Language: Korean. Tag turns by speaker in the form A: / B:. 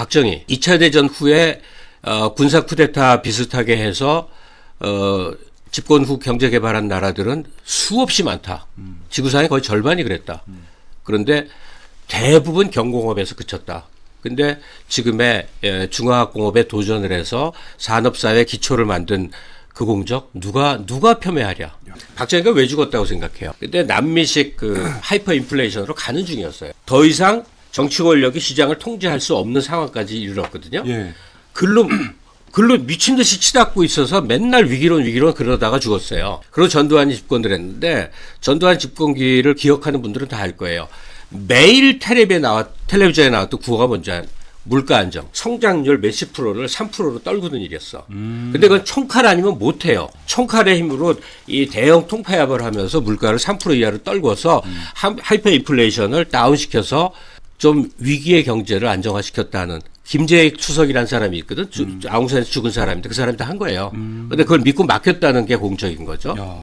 A: 박정희 2차 대전 후에 어, 군사 쿠데타 비슷하게 해서 어, 집권 후 경제 개발한 나라들은 수없이 많다. 지구상의 거의 절반이 그랬다. 그런데 대부분 경공업에서 그쳤다. 근데 지금의 예, 중화학공업에 도전을 해서 산업사회 기초를 만든 그 공적 누가 누가 폄훼하랴? 박정희가 왜 죽었다고 생각해요? 근데 남미식 그 하이퍼 인플레이션으로 가는 중이었어요. 더 이상 정치 권력이 시장을 통제할 수 없는 상황까지 이르렀거든요.
B: 예.
A: 글로 글로 미친 듯이 치닫고 있어서 맨날 위기론 위기론 그러다가 죽었어요. 그리고 전두환이 집권을 했는데 전두환 집권기를 기억하는 분들은 다 알 거예요. 매일 텔레비에 나왔 텔레비전에 나왔던 구호가 뭔지 알 물가 안정, 성장률 몇십 프로를 3%로 떨구는 일이었어. 근데 그건 총칼 아니면 못 해요. 총칼의 힘으로 이 대형 통폐합을 하면서 물가를 3% 이하로 떨궈서 하- 하이퍼 인플레이션을 다운시켜서 좀 위기의 경제를 안정화시켰다는 김재익 추석이라는 사람이 있거든. 주- 아웅산에서 죽은 사람인데 그 사람이 다 한 거예요. 근데 그걸 믿고 맡겼다는 게 공적인 거죠.
B: 야.